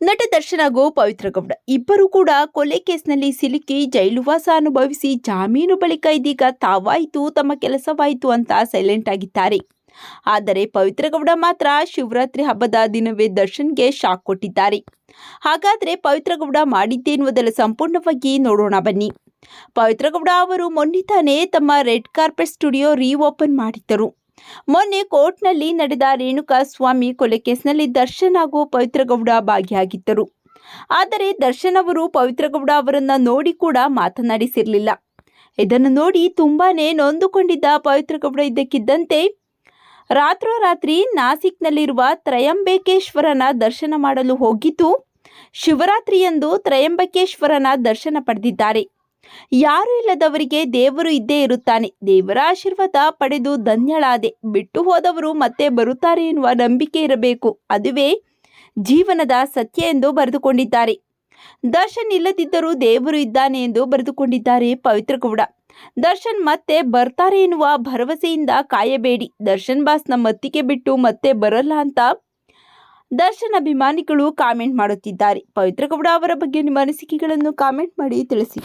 ನಟ ದರ್ಶನ್ ಹಾಗೂ ಪವಿತ್ರ ಗೌಡ ಇಬ್ಬರು ಕೂಡ ಕೊಲೆ ಕೇಸ್ನಲ್ಲಿ ಸಿಲುಕಿ ಜೈಲುವಾಸ ಅನುಭವಿಸಿ ಜಾಮೀನು ಬಳಿಕ ಇದೀಗ ತಾವಾಯಿತು, ತಮ್ಮ ಕೆಲಸವಾಯಿತು ಅಂತ ಸೈಲೆಂಟ್ ಆಗಿದ್ದಾರೆ. ಆದರೆ ಪವಿತ್ರ ಗೌಡ ಮಾತ್ರ ಶಿವರಾತ್ರಿ ಹಬ್ಬದ ದಿನವೇ ದರ್ಶನ್ಗೆ ಶಾಕ್ ಕೊಟ್ಟಿದ್ದಾರೆ. ಹಾಗಾದ್ರೆ ಪವಿತ್ರಗೌಡ ಮಾಡಿದ್ದೇನುವುದೆಲ್ಲ ಸಂಪೂರ್ಣವಾಗಿ ನೋಡೋಣ ಬನ್ನಿ. ಪವಿತ್ರ ಗೌಡ ಅವರು ಮೊನ್ನೆ ತಾನೇ ತಮ್ಮ ರೆಡ್ ಕಾರ್ಪೆಟ್ ಸ್ಟುಡಿಯೋ ರೀಓಪನ್ ಮಾಡಿದ್ದರು. ಮೊನ್ನೆ ಕೋರ್ಟ್ನಲ್ಲಿ ನಡೆದ ರೇಣುಕಾ ಸ್ವಾಮಿ ಕೊಲೆ ಕೇಸ್ನಲ್ಲಿ ದರ್ಶನ್ ಹಾಗೂ ಪವಿತ್ರಗೌಡ ಭಾಗಿಯಾಗಿದ್ದರು. ಆದರೆ ದರ್ಶನ್ ಅವರು ಪವಿತ್ರಗೌಡ ಅವರನ್ನ ನೋಡಿ ಕೂಡ ಮಾತನಾಡಿಸಿರಲಿಲ್ಲ. ಇದನ್ನು ನೋಡಿ ತುಂಬಾನೇ ನೊಂದುಕೊಂಡಿದ್ದ ಪವಿತ್ರಗೌಡ ಇದ್ದಕ್ಕಿದ್ದಂತೆ ರಾತ್ರೋರಾತ್ರಿ ನಾಸಿಕ್ನಲ್ಲಿರುವ ತ್ರಯಂಬಕೇಶ್ವರನ ದರ್ಶನ ಮಾಡಲು ಹೋಗಿದ್ದು, ಶಿವರಾತ್ರಿಯಂದು ತ್ರಯಂಬಕೇಶ್ವರನ ದರ್ಶನ ಪಡೆದಿದ್ದಾರೆ. ಯಾರು ಇಲ್ಲದವರಿಗೆ ದೇವರು ಇದ್ದೇ ಇರುತ್ತಾನೆ. ದೇವರ ಆಶೀರ್ವಾದ ಪಡೆದು ಧನ್ಯಳಾದೆ. ಬಿಟ್ಟು ಹೋದವರು ಮತ್ತೆ ಬರುತ್ತಾರೆ ಎನ್ನುವ ನಂಬಿಕೆ ಇರಬೇಕು. ಅದುವೇ ಜೀವನದ ಸತ್ಯ ಎಂದು ಬರೆದುಕೊಂಡಿದ್ದಾರೆ. ದರ್ಶನ್ ಇಲ್ಲದಿದ್ದರೂ ದೇವರು ಇದ್ದಾನೆ ಎಂದು ಬರೆದುಕೊಂಡಿದ್ದಾರೆ ಪವಿತ್ರ ಗೌಡ. ದರ್ಶನ್ ಮತ್ತೆ ಬರ್ತಾರೆ ಎನ್ನುವ ಭರವಸೆಯಿಂದ ಕಾಯಬೇಡಿ. ದರ್ಶನ್ ಬಾಸ್ನ ಮತ್ತಿಗೆ ಬಿಟ್ಟು ಮತ್ತೆ ಬರಲ್ಲ ಅಂತ ದರ್ಶನ್ ಅಭಿಮಾನಿಗಳು ಕಾಮೆಂಟ್ ಮಾಡುತ್ತಿದ್ದಾರೆ. ಪವಿತ್ರ ಗೌಡ ಅವರ ಬಗ್ಗೆ ನಿಮ್ಮ ಅನಿಸಿಕೆಗಳನ್ನು ಕಾಮೆಂಟ್ ಮಾಡಿ ತಿಳಿಸಿ.